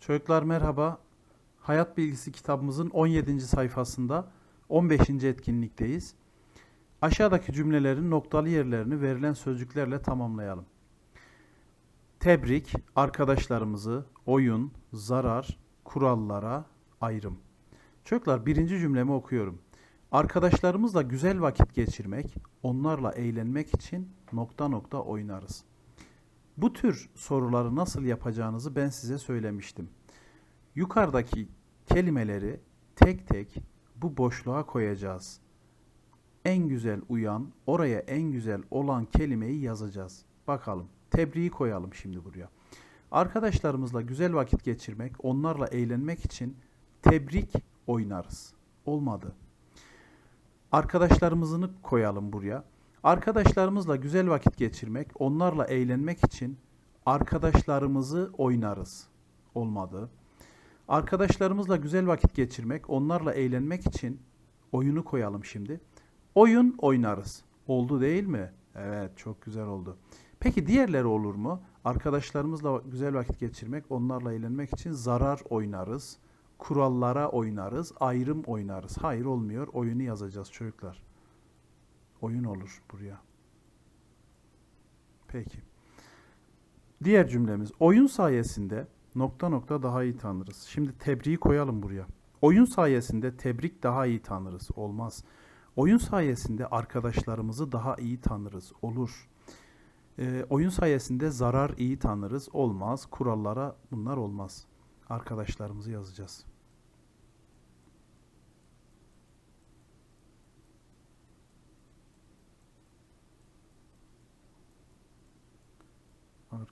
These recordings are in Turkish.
Çocuklar merhaba. Hayat Bilgisi kitabımızın 17. sayfasında 15. etkinlikteyiz. Aşağıdaki cümlelerin noktalı yerlerini verilen sözcüklerle tamamlayalım. Tebrik, arkadaşlarımızı, oyun, zarar, kurallara, ayrım. Çocuklar birinci cümlemi okuyorum. Arkadaşlarımızla güzel vakit geçirmek, onlarla eğlenmek için nokta nokta oynarız. Bu tür soruları nasıl yapacağınızı ben size söylemiştim. Yukarıdaki kelimeleri tek tek bu boşluğa koyacağız. En güzel uyan, oraya en güzel olan kelimeyi yazacağız. Bakalım. Tebriği koyalım şimdi buraya. Arkadaşlarımızla güzel vakit geçirmek, onlarla eğlenmek için tebrik oynarız. Olmadı. Arkadaşlarımızını koyalım buraya. Arkadaşlarımızla güzel vakit geçirmek, onlarla eğlenmek için arkadaşlarımızı oynarız. Olmadı. Arkadaşlarımızla güzel vakit geçirmek, onlarla eğlenmek için oyunu koyalım şimdi. Oyun oynarız. Oldu değil mi? Evet, çok güzel oldu. Peki diğerleri olur mu? Arkadaşlarımızla güzel vakit geçirmek, onlarla eğlenmek için zarar oynarız. Kurallara oynarız, ayrım oynarız. Hayır olmuyor. Oyunu yazacağız çocuklar. Oyun olur buraya. Peki. Diğer cümlemiz oyun sayesinde nokta nokta daha iyi tanırız. Şimdi tebriği koyalım buraya. Oyun sayesinde tebrik daha iyi tanırız. Olmaz. Oyun sayesinde arkadaşlarımızı daha iyi tanırız. Olur. Ee, oyun sayesinde zarar iyi tanırız. Olmaz. Kurallara bunlar olmaz. Arkadaşlarımızı yazacağız.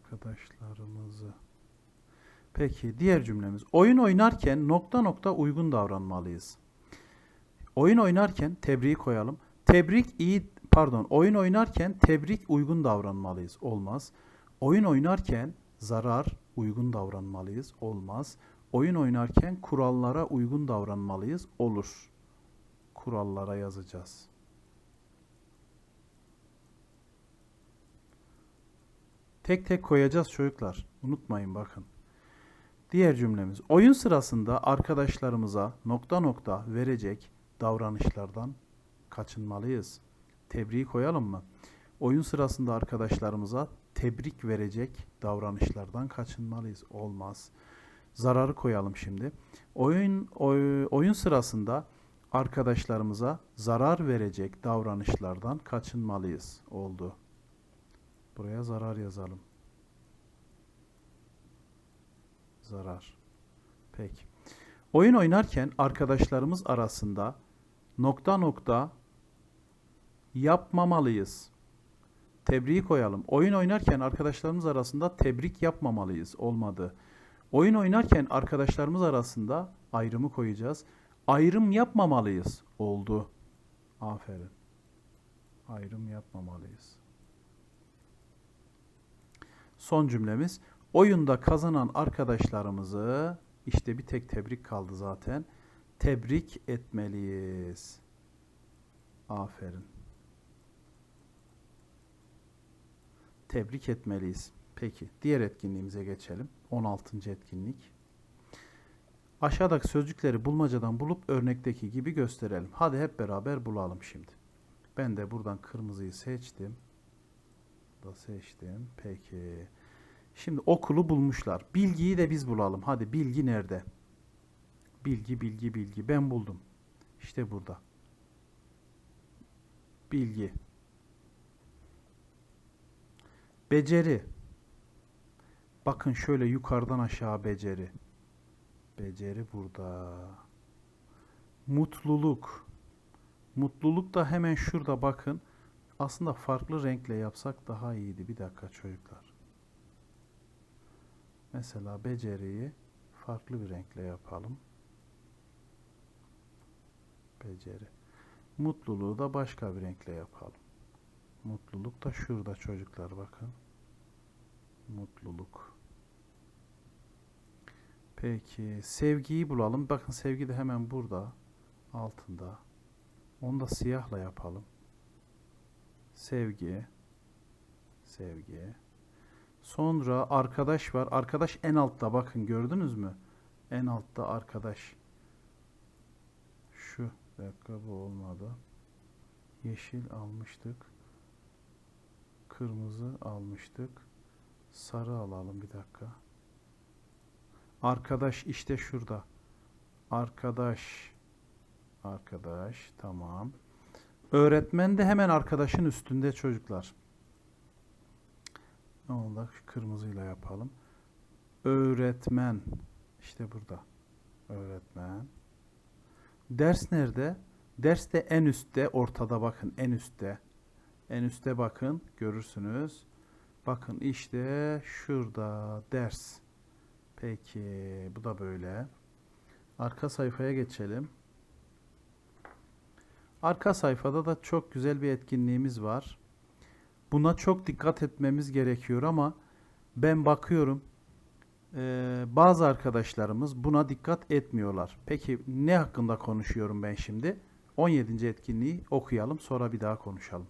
Arkadaşlarımızı. Peki diğer cümlemiz. Oyun oynarken nokta nokta uygun davranmalıyız. Oyun oynarken tebriği koyalım. Tebrik iyi pardon oyun oynarken tebrik uygun davranmalıyız. Olmaz. Oyun oynarken zarar uygun davranmalıyız. Olmaz. Oyun oynarken kurallara uygun davranmalıyız. Olur. Kurallara yazacağız. Tek tek koyacağız çocuklar. Unutmayın bakın. Diğer cümlemiz. Oyun sırasında arkadaşlarımıza nokta nokta verecek davranışlardan kaçınmalıyız. Tebriği koyalım mı? Oyun sırasında arkadaşlarımıza tebrik verecek davranışlardan kaçınmalıyız. Olmaz. Zararı koyalım şimdi. Oyun oy- oyun sırasında arkadaşlarımıza zarar verecek davranışlardan kaçınmalıyız. Oldu. Buraya zarar yazalım. Zarar. Peki. Oyun oynarken arkadaşlarımız arasında nokta nokta yapmamalıyız. Tebriği koyalım. Oyun oynarken arkadaşlarımız arasında tebrik yapmamalıyız. Olmadı. Oyun oynarken arkadaşlarımız arasında ayrımı koyacağız. Ayrım yapmamalıyız. Oldu. Aferin. Ayrım yapmamalıyız. Son cümlemiz. Oyunda kazanan arkadaşlarımızı işte bir tek tebrik kaldı zaten. Tebrik etmeliyiz. Aferin. Tebrik etmeliyiz. Peki, diğer etkinliğimize geçelim. 16. etkinlik. Aşağıdaki sözcükleri bulmacadan bulup örnekteki gibi gösterelim. Hadi hep beraber bulalım şimdi. Ben de buradan kırmızıyı seçtim. Da seçtim. Peki. Şimdi okulu bulmuşlar. Bilgiyi de biz bulalım. Hadi bilgi nerede? Bilgi, bilgi, bilgi. Ben buldum. İşte burada. Bilgi. Beceri. Bakın şöyle yukarıdan aşağı beceri. Beceri burada. Mutluluk. Mutluluk da hemen şurada bakın. Aslında farklı renkle yapsak daha iyiydi. Bir dakika çocuklar. Mesela beceriyi farklı bir renkle yapalım. Beceri. Mutluluğu da başka bir renkle yapalım. Mutluluk da şurada çocuklar bakın. Mutluluk. Peki sevgiyi bulalım. Bakın sevgi de hemen burada altında. Onu da siyahla yapalım. Sevgi. Sevgi. Sonra arkadaş var. Arkadaş en altta bakın gördünüz mü? En altta arkadaş. Şu dakika bu olmadı. Yeşil almıştık. Kırmızı almıştık. Sarı alalım bir dakika. Arkadaş işte şurada. Arkadaş. Arkadaş tamam. Öğretmen de hemen arkadaşın üstünde çocuklar. Oldu? Şu kırmızıyla yapalım. Öğretmen. İşte burada. Öğretmen. Ders nerede? Ders de en üstte, ortada bakın en üstte. En üstte bakın, görürsünüz. Bakın işte şurada ders. Peki, bu da böyle. Arka sayfaya geçelim. Arka sayfada da çok güzel bir etkinliğimiz var. Buna çok dikkat etmemiz gerekiyor ama ben bakıyorum eee, bazı arkadaşlarımız buna dikkat etmiyorlar. Peki ne hakkında konuşuyorum ben şimdi? 17. etkinliği okuyalım sonra bir daha konuşalım.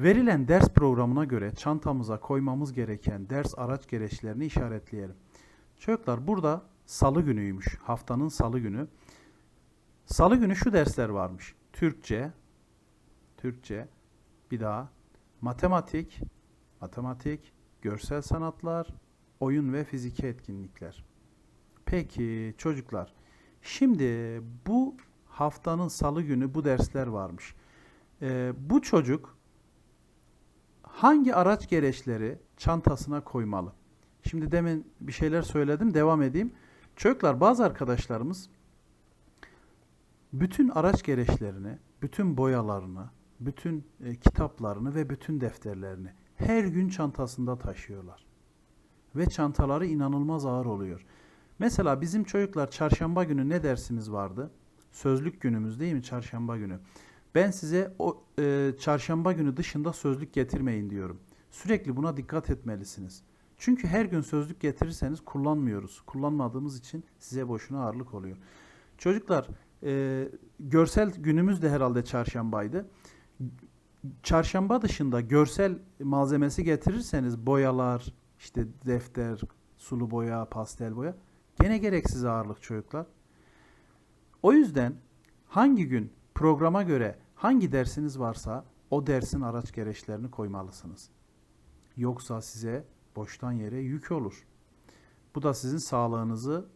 Verilen ders programına göre çantamıza koymamız gereken ders araç gereçlerini işaretleyelim. Çocuklar burada salı günüymüş. Haftanın salı günü. Salı günü şu dersler varmış. Türkçe, Türkçe, bir daha matematik, matematik, görsel sanatlar, oyun ve fiziki etkinlikler. Peki çocuklar, şimdi bu haftanın salı günü bu dersler varmış. Ee, bu çocuk hangi araç gereçleri çantasına koymalı? Şimdi demin bir şeyler söyledim, devam edeyim. Çocuklar bazı arkadaşlarımız bütün araç gereçlerini, bütün boyalarını, bütün e, kitaplarını ve bütün defterlerini her gün çantasında taşıyorlar. Ve çantaları inanılmaz ağır oluyor. Mesela bizim çocuklar çarşamba günü ne dersimiz vardı? Sözlük günümüz değil mi çarşamba günü? Ben size o e, çarşamba günü dışında sözlük getirmeyin diyorum. Sürekli buna dikkat etmelisiniz. Çünkü her gün sözlük getirirseniz kullanmıyoruz. Kullanmadığımız için size boşuna ağırlık oluyor. Çocuklar e, görsel günümüz de herhalde çarşambaydı. Çarşamba dışında görsel malzemesi getirirseniz boyalar, işte defter, sulu boya, pastel boya gene gereksiz ağırlık çocuklar. O yüzden hangi gün programa göre hangi dersiniz varsa o dersin araç gereçlerini koymalısınız. Yoksa size boştan yere yük olur. Bu da sizin sağlığınızı,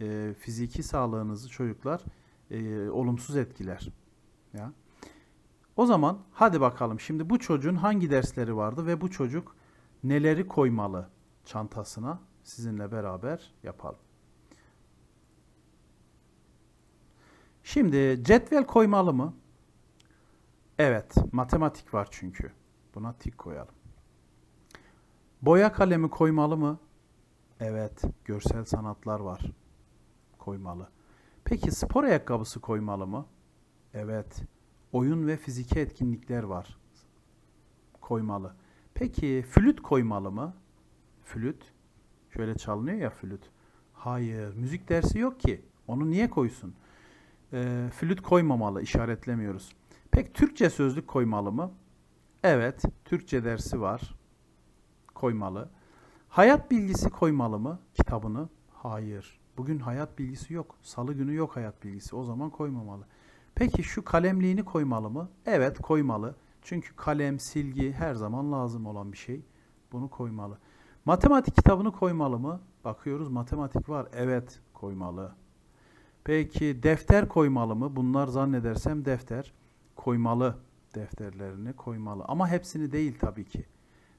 e, fiziki sağlığınızı çocuklar e, olumsuz etkiler. Ya. O zaman hadi bakalım şimdi bu çocuğun hangi dersleri vardı ve bu çocuk neleri koymalı çantasına sizinle beraber yapalım. Şimdi cetvel koymalı mı? Evet, matematik var çünkü. Buna tik koyalım. Boya kalemi koymalı mı? Evet, görsel sanatlar var. Koymalı. Peki spor ayakkabısı koymalı mı? Evet. Oyun ve fiziki etkinlikler var. Koymalı. Peki flüt koymalı mı? Flüt. Şöyle çalınıyor ya flüt. Hayır. Müzik dersi yok ki. Onu niye koysun? Ee, flüt koymamalı. işaretlemiyoruz. Peki Türkçe sözlük koymalı mı? Evet. Türkçe dersi var. Koymalı. Hayat bilgisi koymalı mı? Kitabını. Hayır. Bugün hayat bilgisi yok. Salı günü yok hayat bilgisi. O zaman koymamalı. Peki şu kalemliğini koymalı mı? Evet koymalı. Çünkü kalem, silgi her zaman lazım olan bir şey. Bunu koymalı. Matematik kitabını koymalı mı? Bakıyoruz matematik var. Evet koymalı. Peki defter koymalı mı? Bunlar zannedersem defter. Koymalı. Defterlerini koymalı. Ama hepsini değil tabii ki.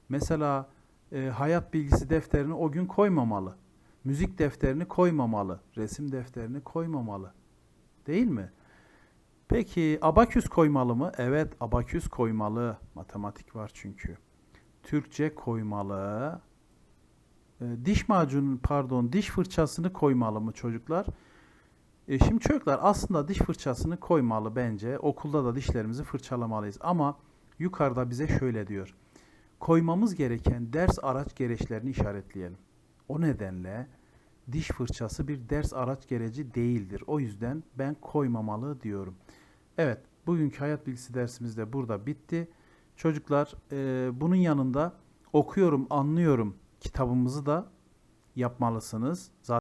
Mesela e, hayat bilgisi defterini o gün koymamalı. Müzik defterini koymamalı. Resim defterini koymamalı. Değil mi? Peki abaküs koymalı mı? Evet abaküs koymalı. Matematik var çünkü. Türkçe koymalı. E, diş macunu pardon diş fırçasını koymalı mı çocuklar? E, şimdi çocuklar aslında diş fırçasını koymalı bence. Okulda da dişlerimizi fırçalamalıyız. Ama yukarıda bize şöyle diyor. Koymamız gereken ders araç gereçlerini işaretleyelim. O nedenle diş fırçası bir ders araç gereci değildir. O yüzden ben koymamalı diyorum. Evet, bugünkü hayat bilgisi dersimiz de burada bitti. Çocuklar, e, bunun yanında okuyorum, anlıyorum kitabımızı da yapmalısınız. Zaten